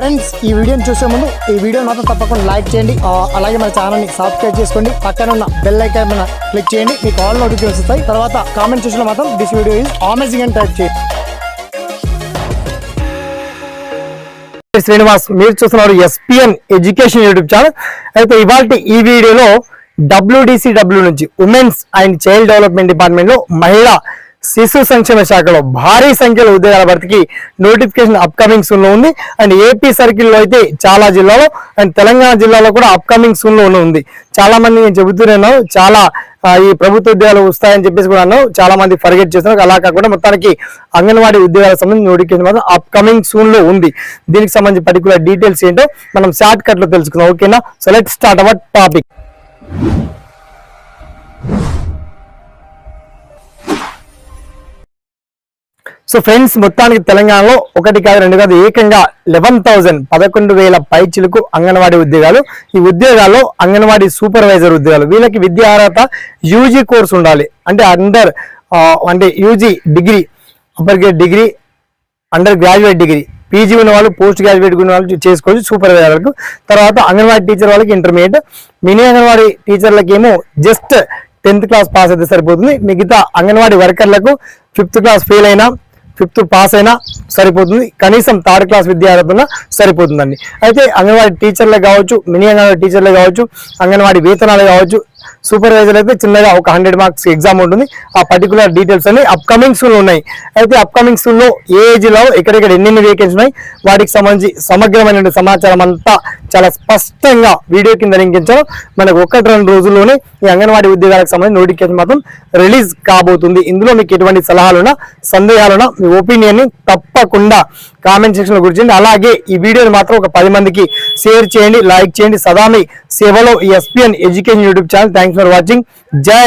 Friends ఈ వీడియోని చూసే ముందు ఈ వీడియో మాత్రం తప్పకుండా లైక్ చేయండి. అలాగే మన ఛానల్ని సబ్స్క్రైబ్ చేసుకోండి. పక్కన ఉన్న బెల్ ఐకాన్ మీద క్లిక్ చేయండి. మీకు ఆల్ నోటిఫికేషన్ వస్తాయి. తర్వాత కామెంట్ చూసిన మాత్రం దిస్ వీడియో ఈజ్ అమేజింగ్ అని టైప్ చేయండి. శ్రీనివాస్ మీరు చూస్తున్నారు ఎస్పిఎన్ ఎడ్యుకేషన్ యూట్యూబ్ ఛానల్ అయితే ఇవాళ ఈ వీడియోలో డబ్ల్యూడిసిడబ్ల్యూ నుంచి ఉమెన్స్ అండ్ చైల్డ్ డెవలప్మెంట్ డిపార్ట్మెంట్లో మహిళా శిశు సంక్షేమ శాఖలో భారీ సంఖ్యలో ఉద్యోగాల భర్తీకి నోటిఫికేషన్ అప్కమింగ్ సూన్లో ఉంది. అండ్ ఏపీ సర్కిల్లో అయితే చాలా జిల్లాలో అండ్ తెలంగాణ జిల్లాలో కూడా అప్కమింగ్ సూన్లో ఉంది. చాలా మంది నేను చెబుతూనే చాలా ఈ ప్రభుత్వ ఉద్యోగాలు వస్తాయని చెప్పేసి కూడా అన్నావు చాలా మంది ఫర్గెట్ చేస్తున్నారు. అలా కాకుండా మొత్తానికి అంగన్వాడీ ఉద్యోగాలకు సంబంధించి నోటిఫికేషన్ మాత్రం అప్కమింగ్ సూన్లో ఉంది. దీనికి సంబంధించి పర్టికులర్ డీటెయిల్స్ ఏంటో మనం షార్ట్ కట్లో తెలుసుకుందాం. ఓకేనా? So let start our topic so friends మొత్తానికి తెలంగాణలో ఒకటి కాదు రెండు కాదు ఏకంగా లెవెన్ థౌజండ్ పదకొండు వేల పైచిలకు అంగన్వాడీ ఉద్యోగాలు. ఈ ఉద్యోగాల్లో అంగన్వాడీ సూపర్వైజర్ ఉద్యోగాలు. వీళ్ళకి విద్యా అర్హత యూజీ కోర్స్ ఉండాలి. అంటే అండర్ అంటే UG degree upper grade degree undergraduate degree. PG ఉన్న వాళ్ళు పోస్ట్ గ్రాడ్యుయేట్ ఉన్న వాళ్ళు చేసుకోవచ్చు సూపర్వైజర్లకు. తర్వాత అంగన్వాడీ టీచర్ వాళ్ళకి ఇంటర్మీడియట్. మినీ అంగన్వాడీ టీచర్లకి ఏమో జస్ట్ టెన్త్ క్లాస్ పాస్ అయితే సరిపోతుంది. మిగతా అంగన్వాడీ వర్కర్లకు ఫిఫ్త్ క్లాస్ ఫెయిల్ అయినా ఫిఫ్త్ పాస్ అయినా సరిపోతుంది. కనీసం థర్డ్ క్లాస్ విద్యార్థులన్నా సరిపోతుందండి. అయితే అంగన్వాడీ టీచర్లే కావచ్చు మినీ అంగన్వాడీ టీచర్లే కావచ్చు అంగన్వాడీ వేతనాలు కావచ్చు సూపర్వైజర్ అయితే చిన్నగా ఒక హండ్రెడ్ మార్క్స్ ఎగ్జామ్ ఉంటుంది. ఆ పర్టికులర్ డీటెయిల్స్ అన్ని అప్కమింగ్ స్కూల్ ఉన్నాయి. అయితే అప్కమింగ్ స్కూల్లో ఏ ఏజ్లో ఎక్కడెక్కడ ఎన్నెన్ని వేకెన్సీ ఉన్నాయి వాటికి సంబంధించి సమగ్రమైన సమాచారం అంతా చాలా స్పష్టంగా వీడియో కింద లింకించాం మనకు ఒకటి రెండు రోజుల్లోనే ఈ అంగన్వాడీ ఉద్యోగాలకు సంబంధించి నోటిఫికేషన్ మాత్రం రిలీజ్ కాబోతుంది. ఇందులో మీకు ఎటువంటి సలహాలున్నా సందేహాలున్నా మీ ఒపీనియన్ని తప్పకుండా కామెంట్ సెక్షన్లో అలాగే ఈ వీడియోని మాత్రం ఒక పది మందికి షేర్ చేయండి లైక్ చేయండి. సదా మీ సేవలో SPN education YouTube channel thanks for watching జై